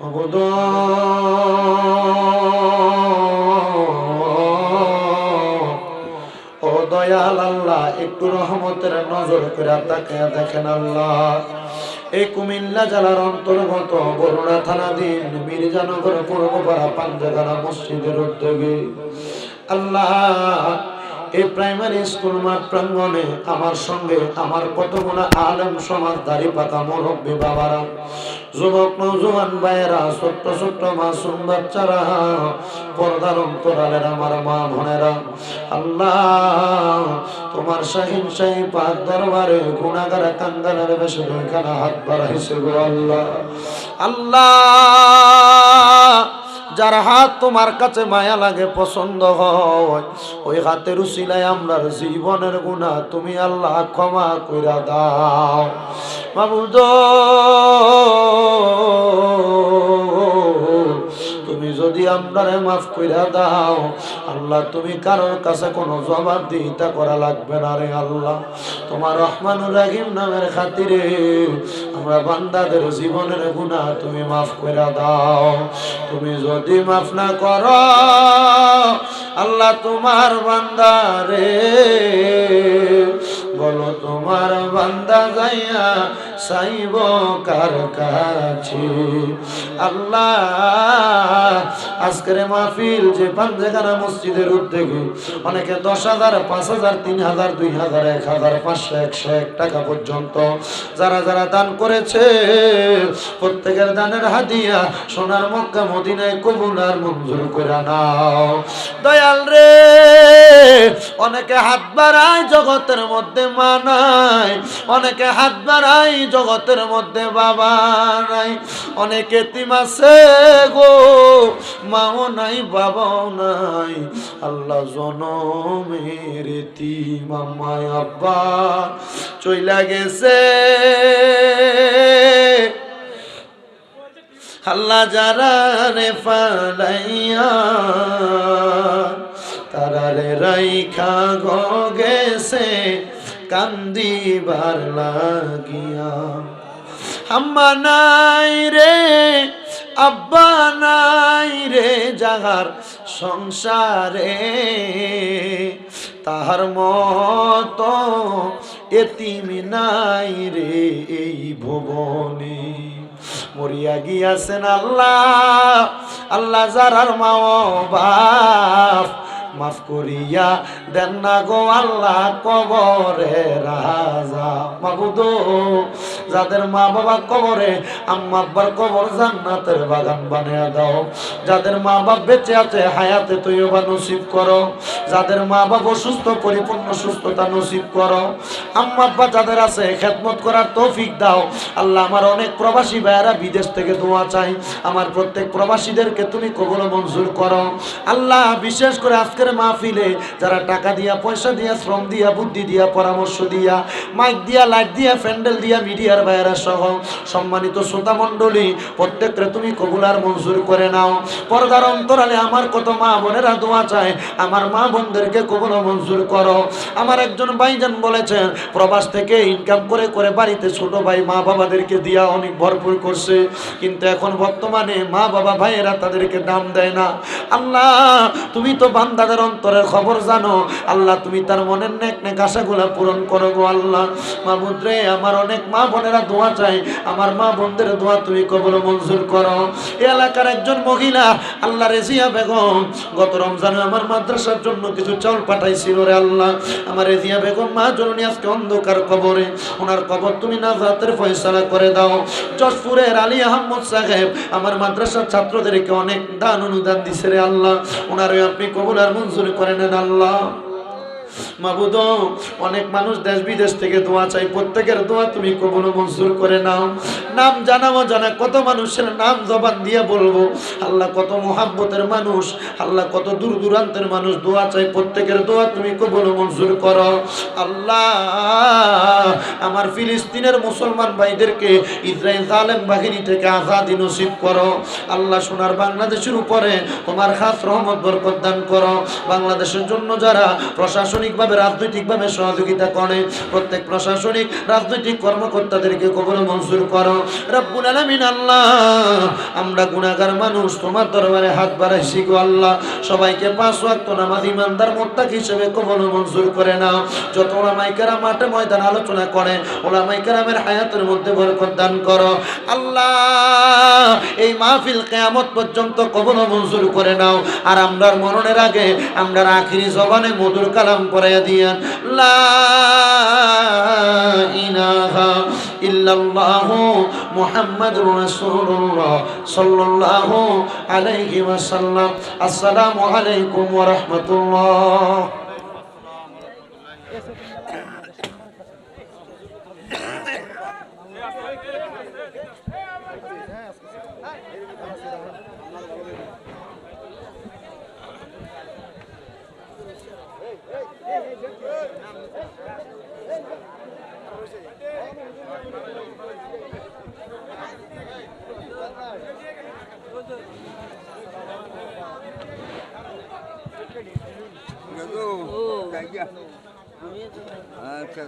ও দয়াল আল্লাহ, একটু নজর করে তাকে দেখেন আল্লাহ। এই কুমিল্লা জেলার অন্তর্গত বরুণা থানাধীন মির্জানগর পূর্বপাড়া পাঞ্জাগানা মসজিদের উদ্যোগে আল্লাহ এই প্রাইমারি স্কুল মাঠ প্রাঙ্গনে আমার সঙ্গে আমার কতগুলো আলেম সমাজ দাড়ি পাতা মুরব্বী বাবারা, যুবক নৌজওয়ান ভাইয়েরা, ছোট্ট ছোট্ট মাসুম বাচ্চারা, পর্দার অন্তরালের আমার মা বোনেরা, আল্লাহ তোমার শাহিন শাহী পাক দরবারে গুণাগার কাঙ্গালের বেশি দুইখানা হাত বাড়াইছে গো আল্লাহ। আল্লাহ যার হাত তোমার কাছে মায়া লাগে, পছন্দ হয়, ওই হাতের উসিলায় আমরা জীবনের গুণা তুমি আল্লাহ ক্ষমা কইরা দাও। মাবুদ মাফ কইরা দাও। আল্লাহ, তুমি কারোর কাছে কোনো জবাব দিতে করা লাগবে না রে আল্লাহ। তোমার রহমানুর রাহিম নামের খাতিরে আমরা বান্দাদের জীবনের গুণা তুমি মাফ কইরা দাও। তুমি যদি মাফ না করো, আল্লাহ তোমার বান্দারে বলো তোমার বান্দা যাইয়া সাইব কার কাছে? আল্লাহ, আজকের মাহফিল যে পাঞ্জেখানা মসজিদের উদ্যোগে অনেকে দশ হাজার, পাঁচ হাজার, তিন হাজার, দুই হাজার, এক হাজার, পাঁচশো, একশো, এক টাকা পর্যন্ত যারা যারা দান করেছে, প্রত্যেকের দানের হাদিয়া সোনার মক্কা, মদিনায় কবুল আর মঞ্জুর করে নাও। দয়াল রে, অনেকে হাত বাড়ায় জগতের মধ্যে মানায়, অনেকে হাত বাড়ায় জগতের মধ্যে বাবা নাই। অনেকে তিম আছে গো, মাও নাই, বাবাও নাই। আল্লাহ জনমের তিম আমায় আব্বা চইলা গেছে। আল্লাহ যারা রে ফালাইয়া তারা রে রাইখা গেছে। কান্দিবার লাগিয়া। আম্মা নাই রে, আব্বা নাই রে, যাহার সংসারে তাহার মত এতিম নাই রে এই ভুবনে। মরিয়া গিয়াছেন আল্লাহ আল্লাহ যারার মা বাপ মাফ করিয়া দেন না গো আল্লাহ কবরে রাজা। মাবুদ যাদের মা বাবা কবরে, আম্মা কবর জান্নাতের বাগান বানিয়ে দাও। যাদের মা বাপ বেঁচে আছে, হায়াতে তুইও বা নসিব করো। যাদের মা বাপ অসুস্থ, পরিপূর্ণ সুস্থতা নসিব করো। আম্মা আব্বা যাদের আছে, খেদমত করার তৌফিক দাও। আল্লাহ আমার অনেক প্রবাসী ভাইয়েরা বিদেশ থেকে দোয়া চাই। আমার প্রত্যেক প্রবাসীদেরকে তুমি কবল মঞ্জুর করো। আল্লাহ, বিশেষ করে আজকের মাহফিলে যারা টাকা দিয়া, পয়সা দিয়া, শ্রম দিয়া, বুদ্ধি দিয়া, পরামর্শ দিয়া মাইক দিয়া লাইট দিয়া, প্যান্ডেল দিয়া, মিডিয়ার ভাইয়েরা সহ সম্মানিত শ্রোতা মণ্ডলী প্রত্যেককে তুমি কবুলার মঞ্জুর করে নাও। পর্দার অন্তরালে আমার কত মা বোনেরা দোয়া চায়, আমার মা বোনদেরকে কবুল মঞ্জুর করো। আমার একজন ভাইজান বলেছেন, প্রবাস থেকে ইনকাম করে করে বাড়িতে ছোট ভাই মা বাবাদেরকে দিয়া অনেক ভরপুর করছে। কিন্তু এখন বর্তমানে মা বাবা ভাইয়েরা তাদেরকে দাম দেয় না। আল্লাহ, তুমি তো বান্দাদের অন্তরের খবর জানো। আল্লাহ, তুমি তার মনের নেক নেক আশাগুলা পূরণ করো গো আল্লাহ। মাহমুদ রে, আমার অনেক মা বোনেরা দোয়া চাই আমার মা বোনদের দোয়া তুমি কবর মঞ্জুর করো। এই এলাকার একজন মহিলা, আল্লাহ রেজিয়া বেগম, গত রমজানে আমার মাদ্রাসার জন্য কিছু চাউল পাঠাইছিল রে আল্লাহ। আমার রেজিয়া বেগম, মা জননী আজকে অন্ধকার কবরে। ওনার কবর তুমি নাজাতের ফয়সালা করে দাও। যশপুরের আলী আহমদ সাহেব, আমার মাদ্রাসার ছাত্রদেরকে অনেক দান অনুদান দিছে রে আল্লাহ। ওনারে আপনি কবুল আর মঞ্জুর করে নেন আল্লাহ। মাবুদ অনেক মানুষ দেশ বিদেশ থেকে দোয়া চাই প্রত্যেকের দোয়া তুমি কবুল মঞ্জুর করে নাও। নাম জানাব জানা কত মানুষের নাম জবান দিয়ে বলব। আল্লাহ কত মোহাব্বতের মানুষ, আল্লাহ কত দূর দূরান্তের মানুষ দোয়া চাই প্রত্যেকের দোয়া তুমি কবুল মঞ্জুর করো। আল্লাহ, আমার ফিলিস্তিনের মুসলমান ভাইদেরকে ইসরায়েল জালেম বাহিনী থেকে আজাদি নসিব করো। আল্লাহ সোনার বাংলাদেশের উপরে তোমার খাস রহমত বরকত দান করো। বাংলাদেশের জন্য যারা প্রশাসন প্রশাসনিকভাবে রাজনৈতিকভাবে সহযোগিতা করে। প্রত্যেক প্রশাসনিক, রাজনৈতিক কর্মকর্তাদেরকে কবর মঞ্জুর করো। রব্বুল আলামিন আল্লাহ, আমরা গুনাহগার মানুষ, তোমার দরবারে হাত বাড়াইছি গো আল্লাহ। সবাইকে পাঁচ ওয়াক্ত নামাজ ইমানদার মোত্তাক হিসেবে কবর মঞ্জুর করে নাও। যত ওলামাইকারা মাঠে ময়দান আলোচনা করে, ওলামাইকারামের হায়াতের মধ্যে বরকত দান করো। আল্লাহ, এই মাহফিল কেয়ামত পর্যন্ত কবর মঞ্জুর করে নাও। আর আমরার মরণের আগে, আমরার আখিরি জবানে মধুর কালাম পড়াইয়া দিয়ান লা ইলাহা ইল্লাল্লাহু মুহাম্মাদুর রাসূলুল্লাহ আলাইহি ওয়াসাল্লাম। আসসালামু আলাইকুম ওয়া রাহমাতুল্লাহ। আচ্ছা